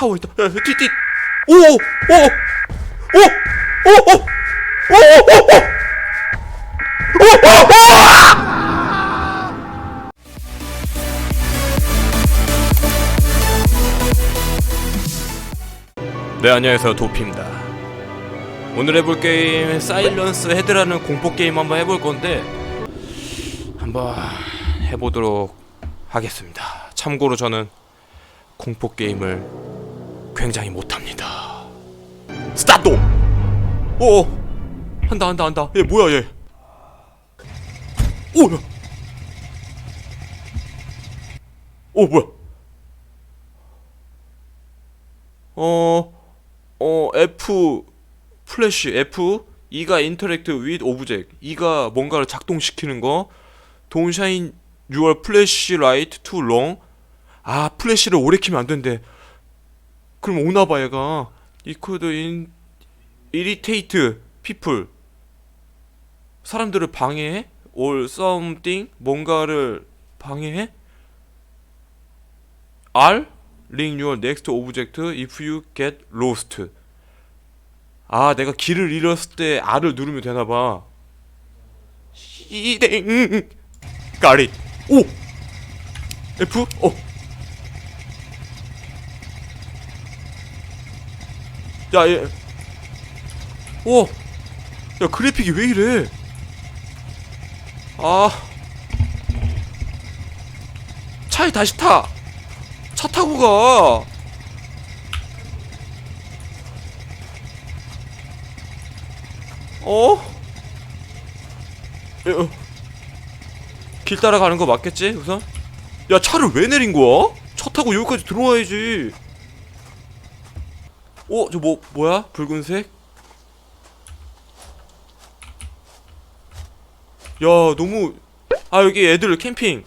타워 있다. 오, 오, 오, 오, 오, 오, 오, 오, 오. 네 안녕하세요. 도피입니다. 오늘 해볼 게임 사일런스 헤드라는 공포 게임 한번 해볼 건데 한번 해보도록 하겠습니다. 참고로 저는 공포 게임을 굉장히 못합니다. 스타트! 오 한다 한다 한다. 얘 뭐야 얘? 오 야. 오 뭐야? 어, 어, F, 플래시, F, E가 인터랙트 with 오브젝트, E가 뭔가를 작동시키는 거, Don't shine your flashlight too long. 아, 플래시를 오래 키면 안 된대. 그럼 오나봐, 얘가. Could in, irritate people. 사람들을 방해해? or something? 뭔가를 방해해? R? link your next object if you get lost. 아, 내가 길을 잃었을 때 R을 누르면 되나 봐. 시댕. 까리. 오. F. 어. 야, 얘. 오. 야, 그래픽이 왜 이래? 아. 차에 다시 타. 차 타고 가. 어? 야, 어. 길 따라가는 거 맞겠지? 우선? 야 차를 왜 내린 거야? 차 타고 여기까지 들어와야지. 어? 저뭐 뭐야? 붉은색? 야 너무 아 여기 애들 캠핑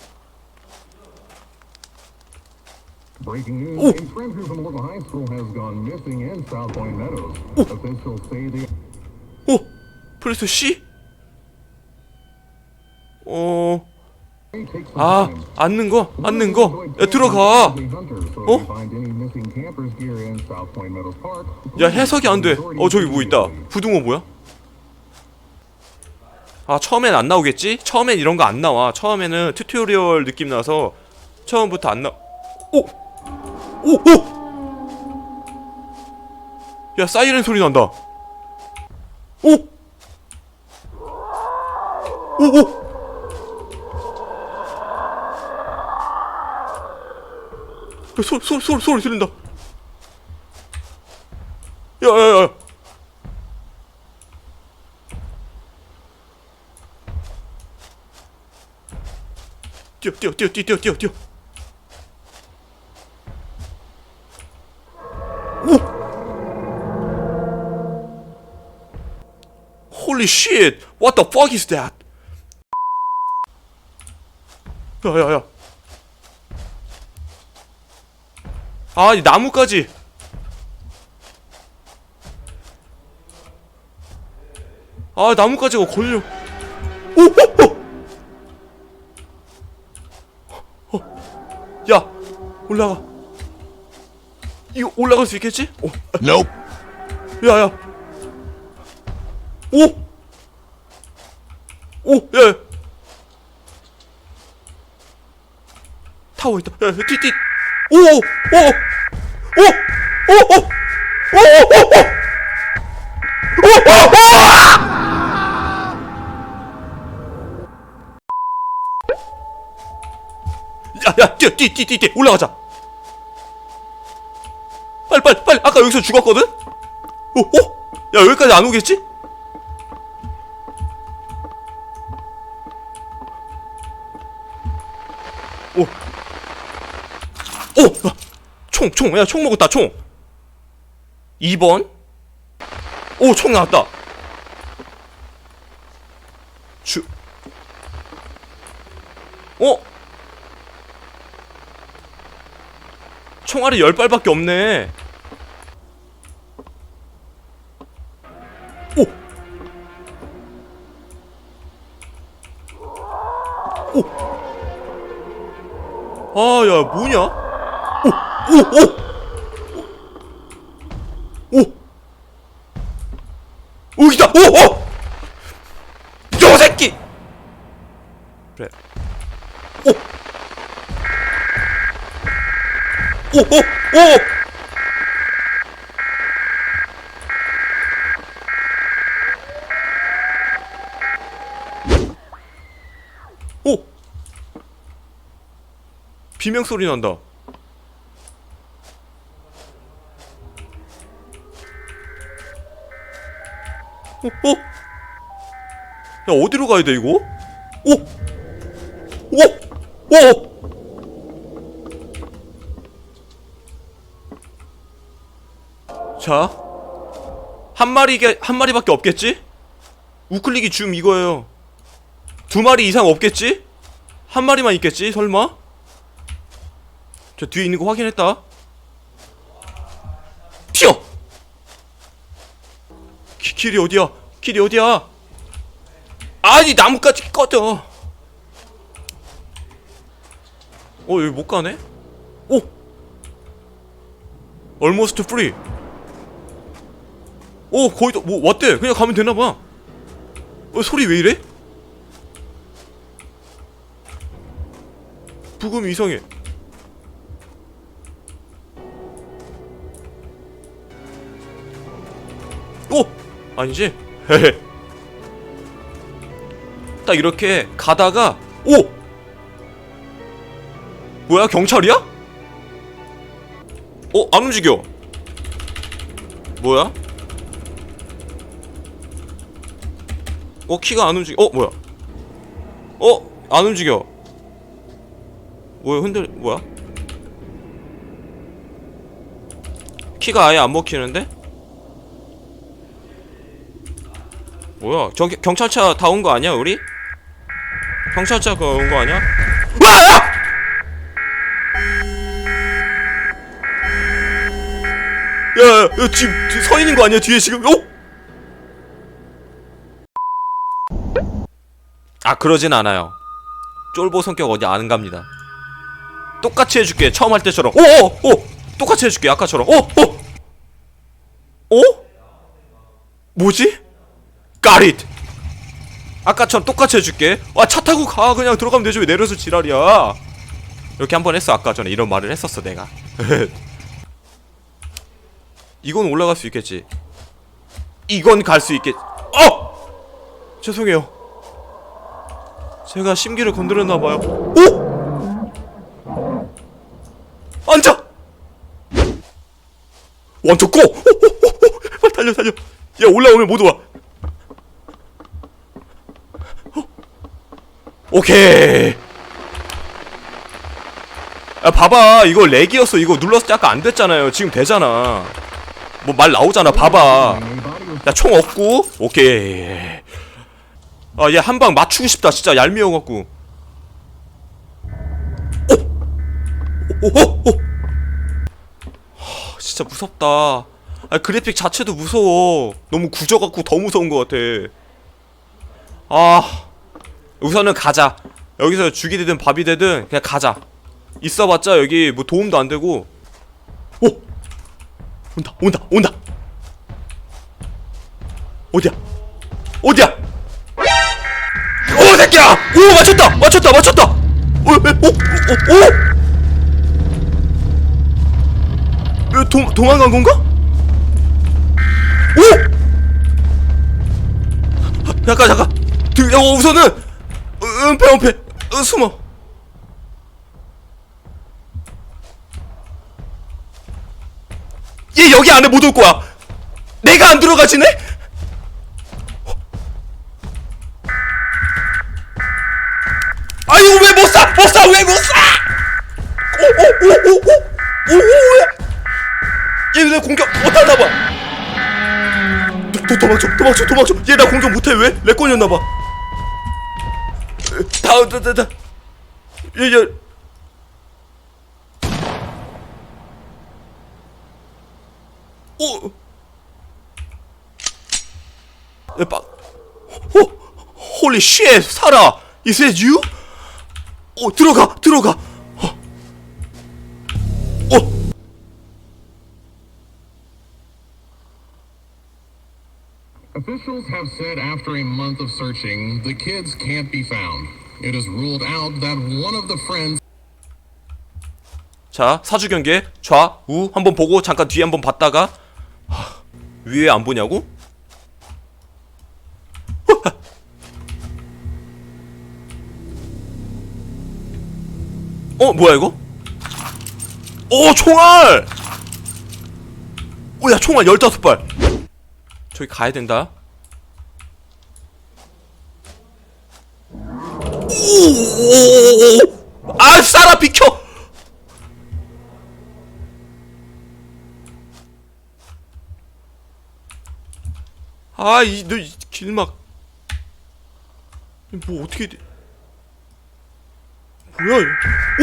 Breaking news, Ooh. a friend from local high school has gone missing in South Point Meadows. Officials say the 오! 플레이스 C? 어... 아. 앉는 거? 앉는 거? 야, 들어가! 어? 야, 해석이 안 돼. 어, 저기 뭐 있다. 부등호 뭐야? 아, 처음엔 안 나오겠지? 처음엔 이런 거 안 나와. 처음에는 튜토리얼 느낌 나서 처음부터 안 나... 오! 오! 오! 야, 사이렌 소리 난다. 오! 오! 오! 소, 소, 소, 소리 들린다. 야, 야, 야. 뛰어, 뛰어, 뛰어, 뛰어, 뛰어, 뛰어! Holy shit! What the fuck is that? 야, 야, 야. 아, 이 나무까지. 아 나뭇가지가 걸려. 오, 오, 오. 어. 야 올라가. 이거 올라갈 수 있겠지? 어. Nope. 야 야. 오. 오, 야. 야. 타워 있다. 야, 야, 뛰, 뛰. 오, 오, 오, 오, 오, 오, 오, 오. 야야 뛰어 뛰뛰뛰뛰 올라가자 빨리 빨리 빨리 아까 여기서 죽었거든 오 오? 야 여기까지 안 오겠지? 오오총 총 야 총 먹었다 총 2번 오 총 나왔다 주 어? 총알이 열 발밖에 없네. 오. 오. 아, 야, 뭐냐? 오! 오! 오! 오! 여기다! 오! 오! 요 새끼! 그래. 오! 오! 오! 오! 비명 소리 난다. 어? 어? 야 어디로 가야 돼 이거? 오! 오! 오! 자, 한 마리게 한 마리밖에 없겠지? 우클릭이 줌 이거예요. 두 마리 이상 없겠지? 한 마리만 있겠지? 설마? 저 뒤에 있는 거 확인했다. 튀어! 기, 길이 어디야? 길이 어디야? 아니 나무까지 꺼져. 어 여기 못 가네? 오! Almost free. 오 거의 다뭐 왔대. 그냥 가면 되나 봐. 어 소리 왜 이래? 부금이 이상해. 아니지? 딱 이렇게 가다가 오! 뭐야 경찰이야? 어? 안 움직여 뭐야? 어 키가 안 움직여 어 뭐야 어? 안 움직여 뭐야 흔들 뭐야? 키가 아예 안 먹히는데? 뭐야 저 경찰차 다 온 거 아니야 우리? 경찰차 그온거 아니야? 와! 야, 야, 야 지금 뒤- 서 있는 거 아니야 뒤에 지금? 어? 아 그러진 않아요. 쫄보 성격 어디 안 갑니다. 똑같이 해줄게 처음 할 때처럼. 오 오 오, 똑같이 해줄게 아까처럼. 오 오. 오? 뭐지? It. 아까처럼 똑같이 해줄게. 아차 타고 가 그냥 들어가면 되지 왜 내려서 지랄이야. 이렇게 한 번 했어 아까 전에 이런 말을 했었어 내가. 이건 올라갈 수 있겠지. 이건 갈 수 있겠. 어! 죄송해요. 제가 심기를 건드렸나 봐요. 오! 앉아. 오, 오. 빨리 달려 달려. 야 올라오면 모두 와. 오케이. 야 봐봐. 이거 렉이었어 이거 눌렀을 때 아까 안 됐잖아요. 지금 되잖아. 뭐 말 나오잖아. 봐봐. 야 총 없고. 오케이. 아 얘 한 방 맞추고 싶다. 진짜 얄미워갖고. 오오오오! 진짜 무섭다. 아 그래픽 자체도 무서워. 너무 굳어갖고 더 무서운 것 같아. 아 우선은 가자. 여기서 죽이 되든 밥이 되든 그냥 가자. 있어봤자 여기 뭐 도움도 안 되고. 오! 온다 온다 온다! 어디야? 어디야? 오 새끼야! 오 맞췄다! 맞췄다 맞췄다! 오오오오 오 도, 도망간 건가? 오! 잠깐 잠깐! 드, 어, 우선은 어, 은폐 은폐 어, 숨어 얘 여기 안에 못 올 거야. 내가 안 들어가지네? 아유 왜 못 사? 못 사? 왜 못 사? 오오오오오오오야. 얘내 공격 못하나 봐. 도, 도, 도망쳐 도망쳐 도망쳐. 얘 나 공격 못해 왜? 렉 걸렸나 봐. 다음 다다다. 얘 얘. 오. 에, 빠. 호, 홀리 쉣, 살아. Is that you? 오, 들어가, 들어가. 어. 어. Officials have said after a month of searching, the kids can't be found. It is ruled out that one of the friends 자 사주 경계 좌우 한번 보고 잠깐 뒤에 한번 봤다가 하, 위에 안 보냐고? 어 뭐야 이거? 오 총알! 오야 총알 15발 저기 가야 된다 오오오오 아 싸라 비켜 아, 이, 너, 이 길막. 뭐, 어떻게 돼? 뭐야, 이 오!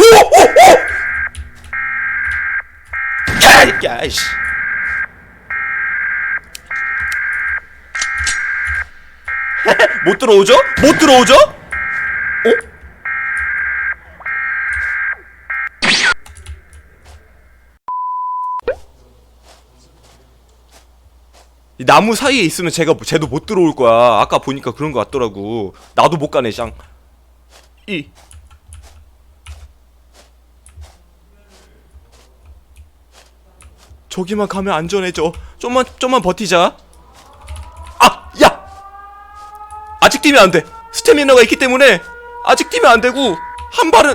오! 오! 야, 야, 이씨. 못 들어오죠? 못 들어오죠? 어? 이 나무 사이에 있으면 제가 쟤도 못 들어올 거야. 아까 보니까 그런 거 같더라고. 나도 못 가네, 짱. 이. 저기만 가면 안전해져. 좀만 좀만 버티자. 아, 야. 아직 뛰면 안 돼. 스태미너가 있기 때문에 아직 뛰면 안 되고 한 발은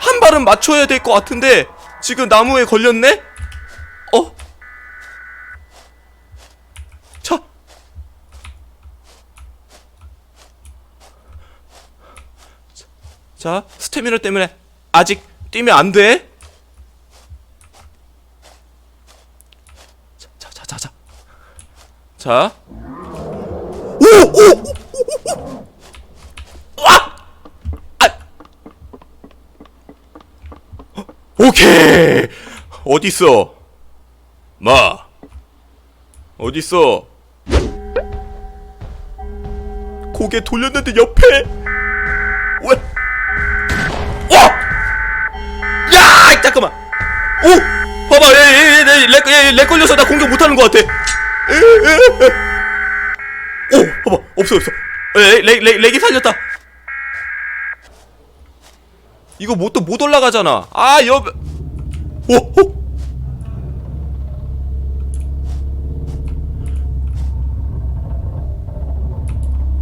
한 발은 맞춰야 될 것 같은데 지금 나무에 걸렸네. 어? 자. 자, 스태미너 때문에 아직 뛰면 안 돼. 자, 자, 자, 자, 자. 자. 오, 오, 오, 오, 오. 아! 아! 오케이. 어디 있어? 마. 어디 있어? 고개 돌렸는데 옆에 오! 봐봐, 얘얘얘렉 얘, 렉 걸려서 나 공격 못하는 것 같아. 오, 봐봐, 없어 없어. 에, 렉, 렉, 렉이 살렸다. 이거 뭐 또 못 올라가잖아. 아, 옆. 오, 오.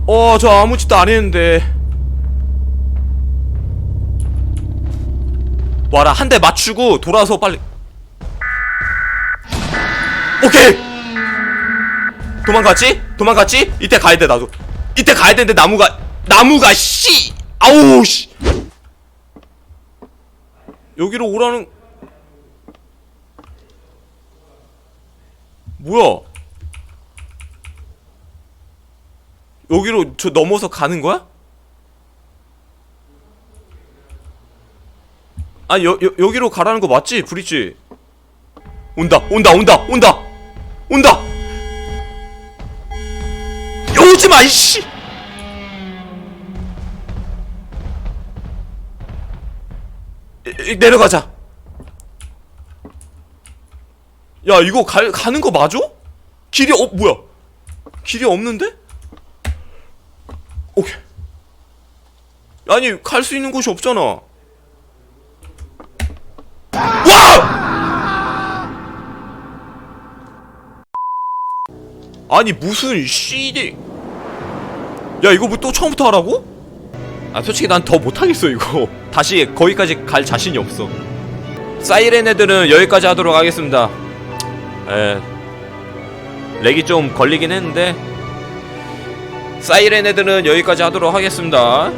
어, 저 아무 짓도 안 했는데. 와라, 한 대 맞추고 돌아서 빨리. 오케이! 도망갔지? 도망갔지? 이때 가야 돼, 나도. 이때 가야 되는데 나무가, 나무가, 씨! 아우, 씨! 여기로 오라는. 뭐야? 여기로 저 넘어서 가는 거야? 아, 여, 여, 여기로 가라는 거 맞지? 브릿지. 온다, 온다, 온다, 온다! 온다! 오지 마, 이씨! 내려가자. 야, 이거 갈, 가는 거 맞아? 길이, 어, 뭐야? 길이 없는데? 오케이. 아니, 갈 수 있는 곳이 없잖아. 아니 무슨 씨디. 야 이거 뭐 또 처음부터 하라고? 아 솔직히 난 더 못하겠어 이거. 다시 거기까지 갈 자신이 없어. 사이렌 애들은 여기까지 하도록 하겠습니다. 에 렉이 좀 걸리긴 했는데. 사이렌 애들은 여기까지 하도록 하겠습니다